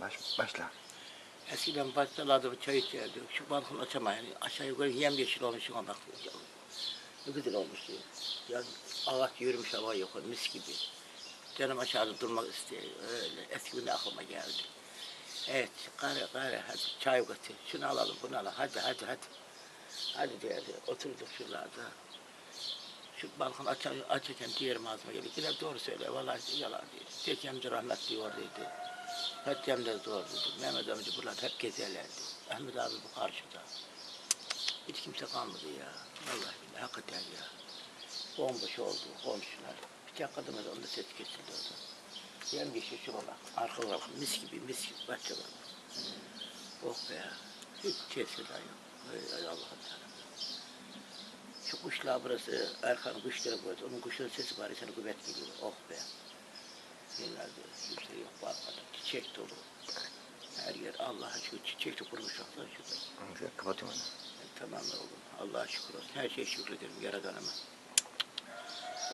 Baş, başla. Eskiden bahçelerde çay içerdik. Şu balkon açamayın. Aşağı yukarı yemyeşil olmuş ama bak. Ne güzel olmuş ya. Ya ağaç yürümüş hava yok. Mis gibi. Canım aşağıda durmak istiyor. Öyle. Eski günde aklıma geldi. Evet. Kare kare. Hadi çay götür. Şunu alalım bunu alalım. Hadi hadi hadi. Hadi derdi. Oturduk şuralarda. Şu balkon aç, açarken diğerim ağzıma geliyor. Yine doğru söylüyor. Vallahi yalan değil. Tek amca rahmetli oradaydı. Fethi de zor dedi. Mehmet amca buralar hep gezerlerdi. Ahmet abi bu karşıda. Hiç kimse kalmadı ya. Vallahi billahi hakikaten ya. Bomboş oldu komşular. Bir tek kadın da onda ses kesildi orada. Yem geçiyor şu bak. Arka bak mis gibi mis gibi bahçe var. Oh be ya. Hiç sesi de yok. Ay Allah'ım yarabbim. Şu kuşlar burası, Erkan'ın kuşları burası. Onun kuşların sesi var. Sana kuvvet geliyor. Oh be. Yerlerde kimse yok bakmadım. Çiçek dolu. Her yer Allah'a şükür çiçek de kurmuş şurada. şurada. Güzel, kapatıyorum onu. Tamam oğlum. Allah'a şükür olsun. Her şeye şükrederim Yaradan'ıma.